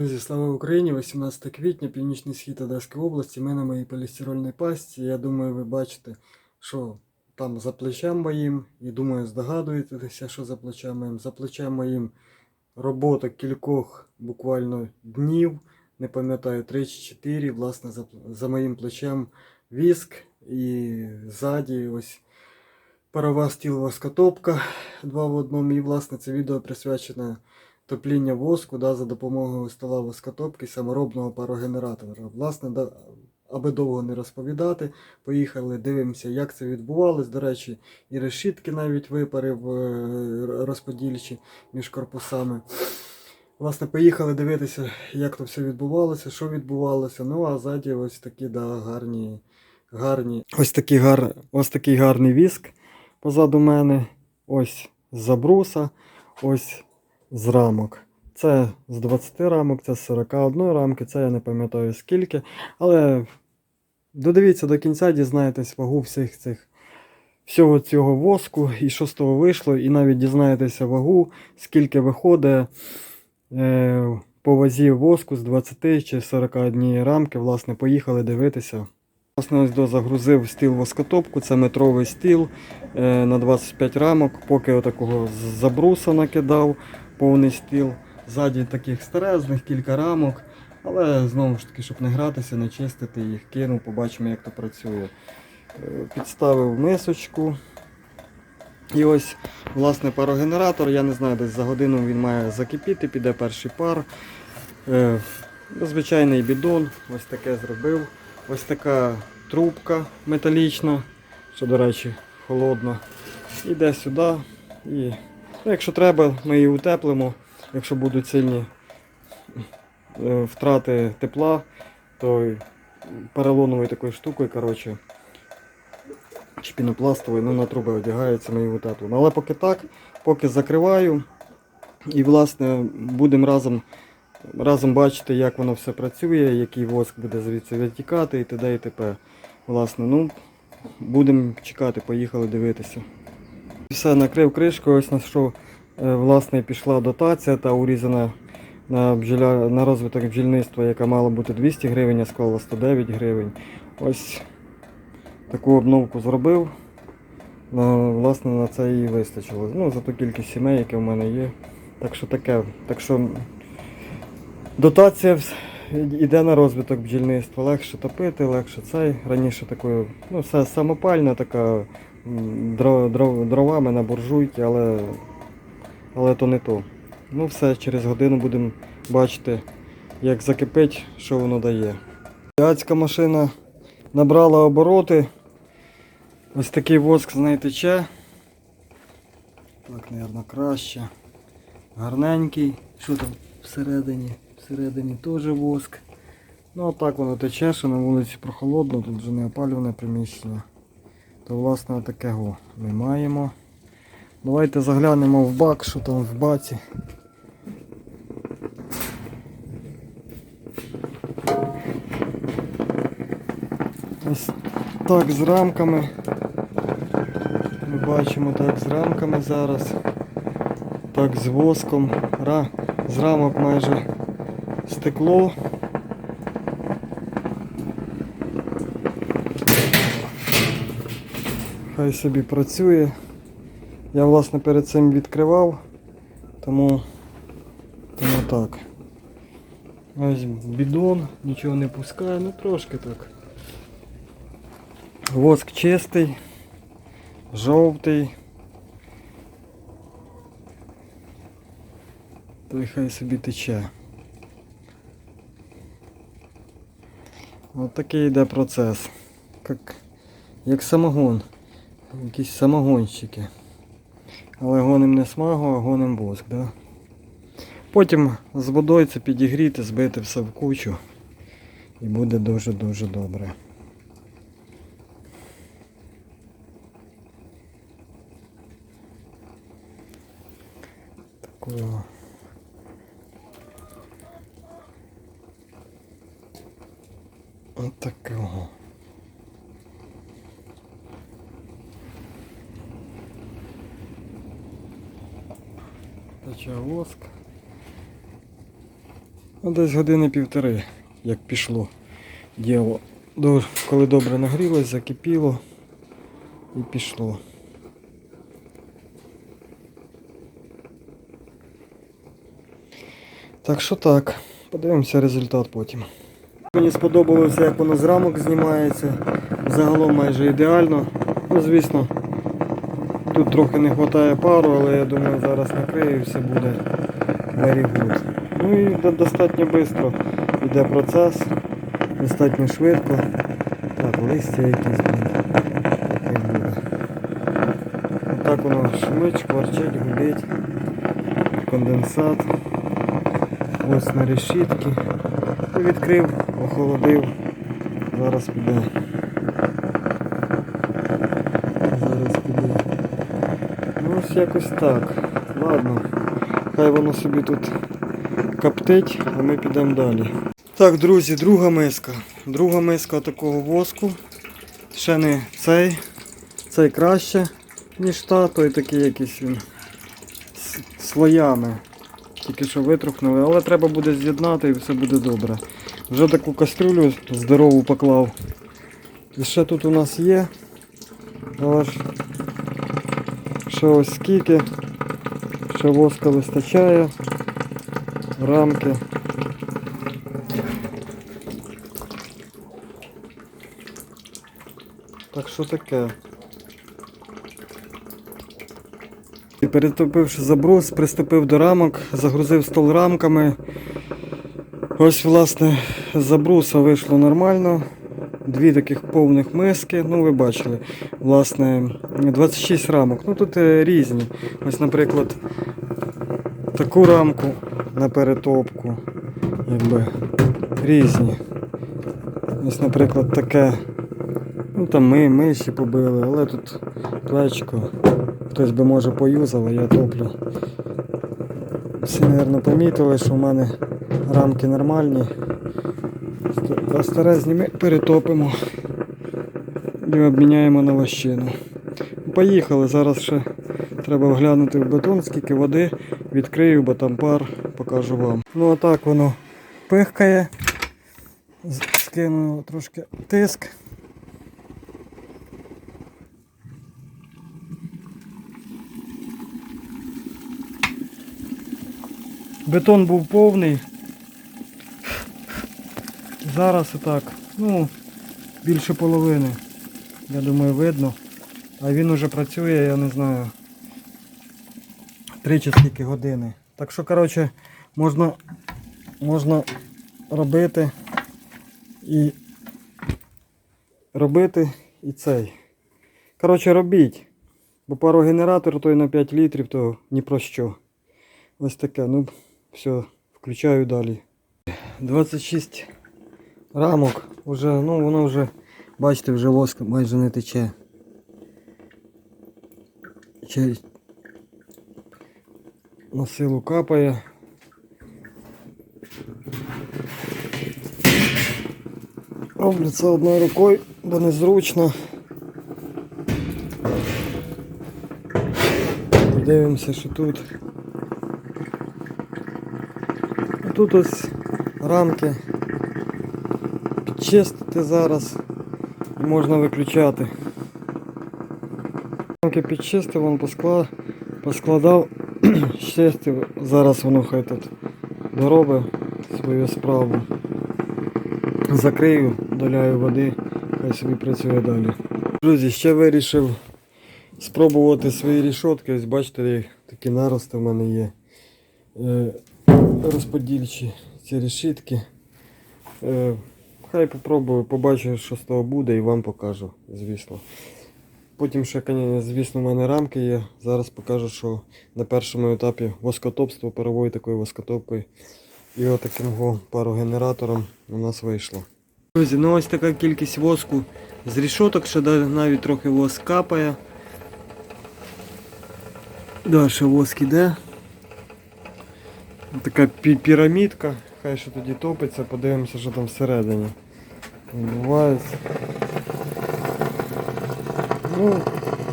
Друзі, слава Україні! 18 квітня, північний схід Одеської області. Ми на моїй полістирольній пасті. Я думаю, ви бачите, що там за плечем моїм. І думаю, здогадуєтеся, що за плечем моїм. За плечем моїм робота кількох буквально днів, не пам'ятаю, 3 чи 4. Власне, за, за моїм плечем віск і ззаді ось парова стіл-воскотопка два в одному. І власне це відео присвячене топління воску да, за допомогою стола воскотопки саморобного парогенератора. Власне, да, аби довго не розповідати, поїхали, дивимося, як це відбувалось. До речі, і решітки навіть випарив е, розподільчі між корпусами. Власне, поїхали дивитися, як то все відбувалося, що відбувалося. Ну, а ззаді ось такі да, гарні, гарні. Ось такий, гар... ось такий гарний віск позаду мене. Ось забруса, ось з рамок. Це з 20 рамок, це з 41 рамки, це я не пам'ятаю скільки. Але додивіться до кінця, дізнаєтесь вагу всіх цих всього цього воску і що з того вийшло, і навіть дізнаєтеся вагу, скільки виходить е, по вазі воску з 20 чи 41 рамки. Власне, поїхали дивитися. Власне, ось до загрузив стіл воскотопку, це метровий стіл е, на 25 рамок, поки отакого забруса накидав повний стіл. Ззаді таких старезних, кілька рамок. Але знову ж таки, щоб не гратися, не чистити їх, кинув, побачимо, як то працює. Е, Підставив мисочку. І ось, власне, парогенератор. Я не знаю, десь за годину він має закипіти, піде перший пар. Е, Звичайний бідон, ось таке зробив. Ось така трубка металічна, що, до речі, холодна. Іде сюди. І, ну, якщо треба, ми її утеплимо. Якщо будуть сильні е, втрати тепла, то й поролоновою такою штукою, коротше, чи пінопластовою, ну на труби одягається, ми її утеплимо. Але поки так, поки закриваю. І, власне, будемо разом, разом бачити, як воно все працює, який воск буде звідси витікати і т.д. і т.п. Власне, ну, будемо чекати, поїхали дивитися. Все, накрив кришкою, ось на що е, власне пішла дотація та урізана на, бджоля, на розвиток бджільництва, яка мала бути 200 гривень, а склала 109 гривень. Ось таку обновку зробив. На, власне, на це і вистачило. Ну, за ту кількість сімей, яке в мене є. Так що таке. Так що дотація йде на розвиток бджільництва. Легше топити, легше цей. Раніше такою, ну, все самопальна така дровами на буржуйки, але, але то не то. Ну все, через годину будемо бачити, як закипить, що воно дає. Адська машина набрала обороти. Ось такий воск з неї. Так, мабуть, краще. Гарненький. Що там всередині? Всередині теж воск. Ну а так воно тече, що на вулиці прохолодно, тут вже не опалюване приміщення. То власне таке го ми маємо. Давайте заглянемо в бак, що там в баці. Ось так з рамками. Ми бачимо так з рамками зараз. Так з воском. Ра... З рамок майже стекло. Хай собі працює. Я власне перед цим відкривав, тому, тому так. Ось бідон, нічого не пускає, ну трошки так. Воск чистий, жовтий. То й хай собі тече. Ось такий йде процес. Як, як самогон. Якісь самогонщики. Але гоним не смагу, а гоним воск, да? Потім з водою це підігріти, збити все в кучу. І буде дуже-дуже добре. Такого. От Тече воск. Ну, десь години півтори, як пішло діло. Коли добре нагрілось, закипіло і пішло. Так що так, подивимося результат потім. Мені сподобалося, як воно з рамок знімається. Загалом майже ідеально. Ну, звісно, тут трохи не вистачає пару, але я думаю, зараз накрию і все буде very good. Ну і достатньо швидко йде процес, достатньо швидко. Так, листя якісь, буде. Отак воно шумить, шкварчить, гудить. Конденсат. Ось на решітки. Відкрив, охолодив. Зараз піде. Зараз піде. Ну ось якось так. Ладно. Хай воно собі тут коптить, а ми підемо далі. Так, друзі, друга миска. Друга миска такого воску. Ще не цей. Цей краще, ніж та, той такий якийсь він с- слоями. Тільки що витрухнули, але треба буде з'єднати і все буде добре. Вже таку кастрюлю здорову поклав. І ще тут у нас є. Ще ось скільки. Ще воска вистачає. Рамки. Так що таке? І перетопивши заброс, приступив до рамок, загрузив стол рамками. Ось, власне, забруса вийшло нормально. Дві таких повних миски. Ну, ви бачили, власне, 26 рамок. Ну тут е, різні. Ось, наприклад, таку рамку на перетопку. Якби різні. Ось, наприклад, таке. Ну там ми миші побили, але тут плечко. Хтось би може поюзав, а я топлю. Всі, мабуть, помітили, що в мене рамки нормальні. Ст- А старезні ми перетопимо і обміняємо на вощину. Поїхали, зараз ще треба вглянути в бетон, скільки води, відкрию, бо там пар, покажу вам. Ну отак воно пихкає. Скину трошки тиск. Бетон був повний. Зараз отак, ну, більше половини. Я думаю, видно. А він уже працює, я не знаю. Три чи скільки години. Так що, коротше, можна, можна робити і робити і цей. Коротше, робіть. Бо парогенератор той на 5 літрів, то ні про що. Ось таке. Ну, все, включаю далі. 26 рамок. Уже, ну воно вже, бачите, вже воск майже не тече. Ще на силу капає. Роблю це одною рукою, бо незручно. Подивимося, що тут. Тут ось рамки підчистити зараз можна виключати. Підчистив, вон поскла... поскладав, чистив, зараз воно хай тут доробить свою справу. Закрию, доляю води, хай собі працює далі. Друзі, ще вирішив спробувати свої рішотки. Ось бачите, такі нарости в мене є. Е, розподільчі ці решітки. Хай попробую, побачу, що з того буде і вам покажу, звісно. Потім ще, звісно, в мене рамки є. Зараз покажу, що на першому етапі воскотопство паровою такою воскотопкою. І отаким парогенератором у нас вийшло. Друзі, ну ось така кількість воску з рішоток, ще навіть трохи воск капає. Да, ще воск іде. Така пі- пірамідка, Хай що тоді топиться, подивимося, що там всередині. відбувається. Ну,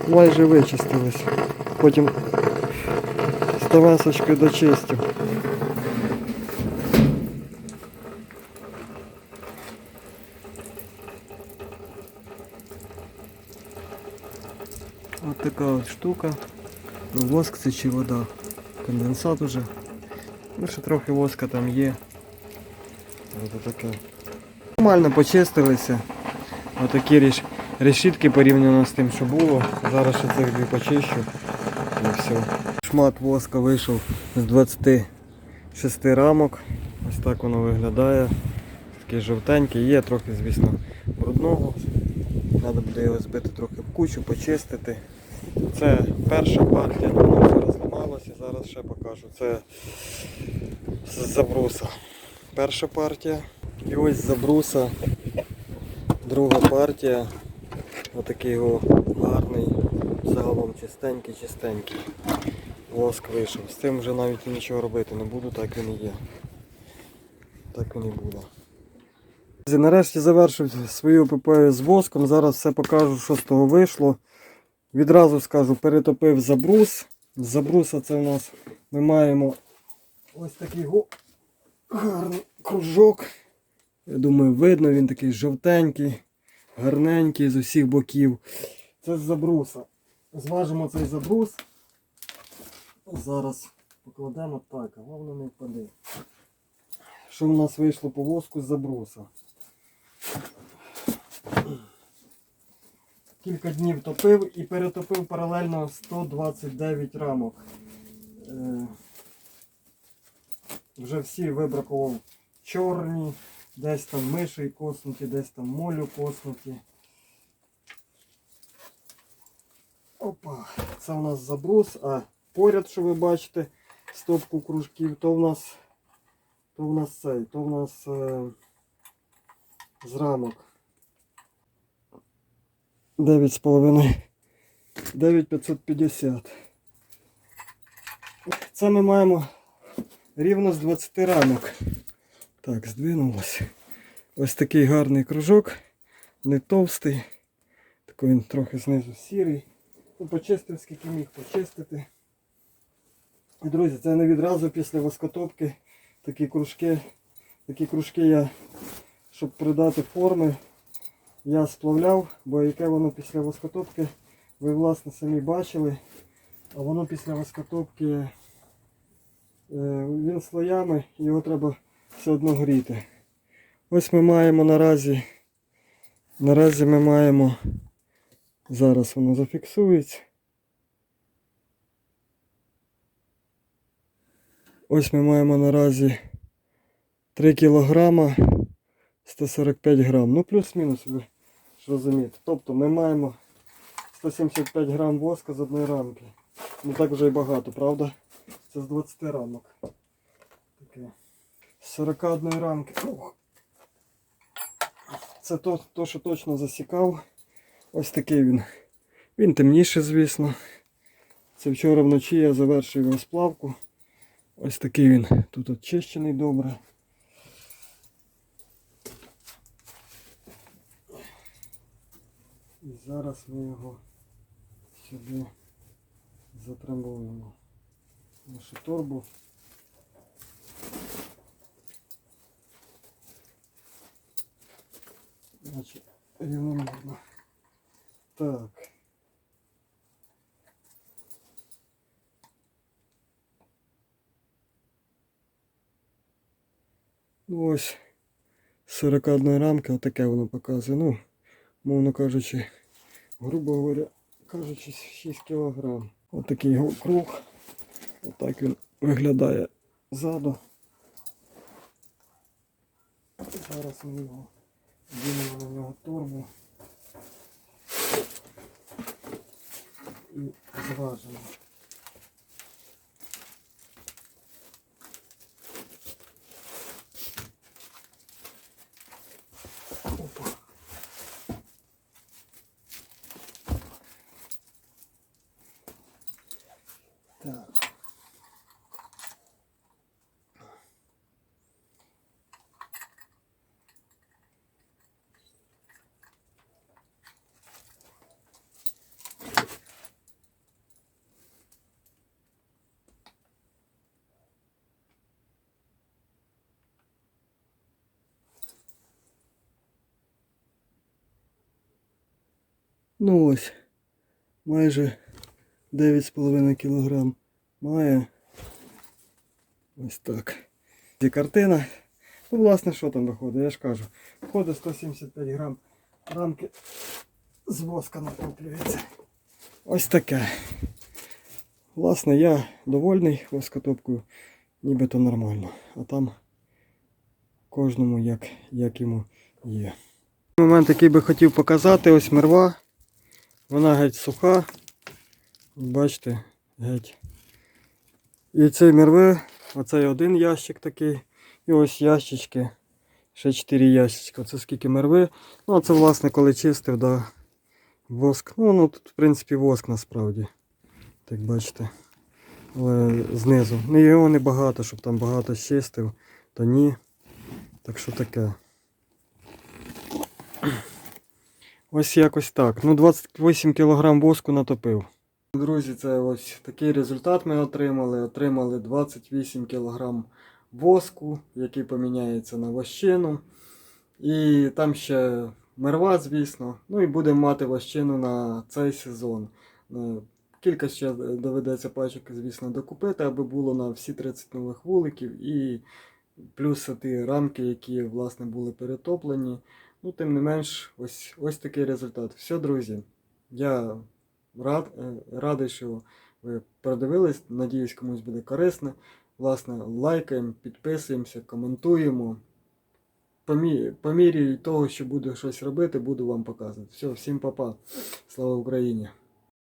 майже вичистились. Потім з ставасочкою дочистив. Ось така от штука. Воск це чи вода. Конденсат уже. Ну трохи воска там є. Ось таке. Нормально почистилися. Отакі ріш... решітки порівняно з тим, що було. Зараз ще цих дві почищу. І все. Шмат воска вийшов з 26 рамок. Ось так воно виглядає. Такий жовтенький, є трохи, звісно, брудного. Треба буде його збити трохи в кучу, почистити. Це перша партія, воно вже розламалося, зараз ще покажу. Це з забруса. Перша партія. І ось забруса друга партія. Отакий його гарний, загалом чистенький, чистенький. Воск вийшов. З цим вже навіть нічого робити не буду, так він і є. Так він і буде. Нарешті завершив свою епопею з воском. Зараз все покажу, що з того вийшло. Відразу скажу, перетопив забрус. Забруса це у нас ми маємо ось такий гарний кружок. Я думаю, видно, він такий жовтенький, гарненький з усіх боків. Це з забруса. Зважимо цей забрус. Зараз покладемо так, головне не впаде. Що в нас вийшло по воску з забруса? Кілька днів топив і перетопив паралельно 129 рамок. Вже всі вибракував чорні, десь там миші коснуті, десь там молю коснуті. Опа, це у нас забрус, а поряд, що ви бачите, стопку кружків, то в нас то в нас цей, то в нас е, з рамок. 9,5. 9550. Це ми маємо рівно з 20 рамок. Так, здвинулося. Ось такий гарний кружок, не товстий. Такий він трохи знизу сірий. Ну, почистив, скільки міг почистити. І, друзі, це не відразу після воскотопки такі кружки. Такі кружки я, щоб придати форми, я сплавляв, бо яке воно після воскотопки, ви власне самі бачили. А воно після воскотопки він слоями, його треба все одно гріти. Ось ми маємо наразі. Наразі ми маємо. Зараз воно зафіксується. Ось ми маємо наразі 3 кілограма 145 грам. Ну плюс-мінус, ви ж розумієте. Тобто ми маємо 175 грам воска з одної рамки. Не так вже й багато, правда? Це з 20 рамок. Таке. З 41 рамки. Ох. Це то, то, що точно засікав. Ось такий він. Він темніший, звісно. Це вчора вночі я завершив його сплавку. Ось такий він тут очищений добре. І зараз ми його сюди затрамбуємо. Нашу торбу. Значить, рівномірно. Так. Ну ось 41 рамка, отаке воно показує. Ну, мовно кажучи, грубо говоря, кажучи, 6 кг. Отакий круг. Отак він виглядає ззаду. Зараз ми його Дінемо на нього торбу і зважимо. Опа. Так. Ну ось, майже 9,5 кг має. Ось так. І картина. Ну, власне, що там виходить, я ж кажу. Входить 175 грам рамки з воска натоплюється. Ось таке. Власне, я довольний воскотопкою, нібито нормально. А там кожному як, як йому є. Момент, який би хотів показати, ось мерва. Вона геть суха. Бачите, геть. І цей мерви, оцей один ящик такий. І ось ящички. Ще 4 ящичка. Це скільки мерви. Ну, а це, власне, коли чистив, да, воск. Ну, ну тут, в принципі, воск насправді. Так бачите. Але знизу. Ну, його не багато, щоб там багато чистив, то ні. Так що таке. Ось якось так. Ну, 28 кг воску натопив. Друзі, це ось такий результат ми отримали. Отримали 28 кг воску, який поміняється на вощину. І там ще мерва, звісно. Ну і будемо мати вощину на цей сезон. Е, Кілька ще доведеться пачок, звісно, докупити, аби було на всі 30 нових вуликів і плюс ті рамки, які власне були перетоплені. Ну, тим не менш, ось, ось такий результат. Все, друзі. Я рад, е, радий, що ви продивились. Надіюсь, комусь буде корисно. Власне, лайкаємо, підписуємося, коментуємо. По, мі- по мірі того, що буду щось робити, буду вам показувати. Все, всім па-па. Слава Україні!